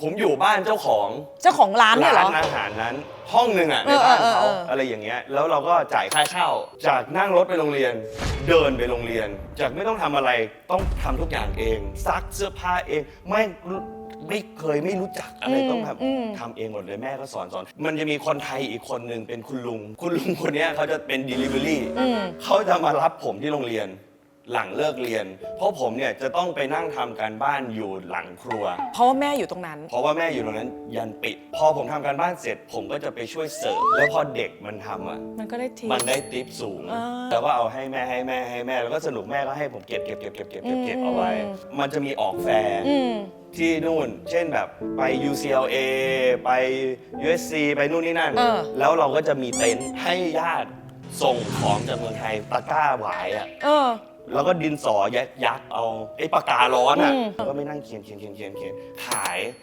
ผมอยู่บ้านเจ้าของเจ้าของร้านเนี่ยเหรร้าอนอาหารนั้น ห้องหนึ่งอะในเออบ้านเออเขาเออ อะไรอย่างเงี้ยแล้วเราก็จ่ายค่าเช่า จากนั่งรถไปโรงเรียน เดินไปโรงเรียน จากไม่ต้องทำอะไรต้องทำทุกอย่างเอง ซักเสื้อผ้าเองไม่ไม่เคยไม่รู้จักอะไรต้องทอืมำทำเองหมดเลยแม่ก็สอนสอน มันจะมีคนไทยอีกคนหนึ่งเป็นคุณลุง คุณลุงคนเนี้ยเขาจะเป็น delivery อืมเขาจะมารับผมที่โรงเรียน หลังเลิกเรียน เพราะผมเนี่ยจะต้องไปนั่งทำการบ้านอยู่หลังครัว เพราะว่าแม่อยู่ตรงนั้น เพราะว่าแม่อยู่ตรงนั้นยันปิด พอผมทำการบ้านเสร็จ ผมก็จะไปช่วยเสิร์ฟแล้วพอเด็กมันทำอะ มันก็ได้ที มันได้ติปสูง อ่าแล้วก็เอาให้แม่ให้แม่ให้แม่ แล้วก็สนุกแม่ก็ให้ผมเก็บเก็บเก็บเก็บเก็บเก็บเก็บอืมเอาไว้มันจะมีออกแฟร์อืม ที่นู่น เช่นแบบไป UCLA ไป USC ไปนู่นนี่นั่น เออ แล้วเราก็จะมีเต็นท์ให้ญาติส่งของจากเมืองไทยตะกร้าหวายอะ เออ แล้วก็ดินสอยักยักษ์เอาไอ้ปากการ้อนอะอืมก็ไม่นั่งเขียนเขียนเขียนเขียนเขียนขาย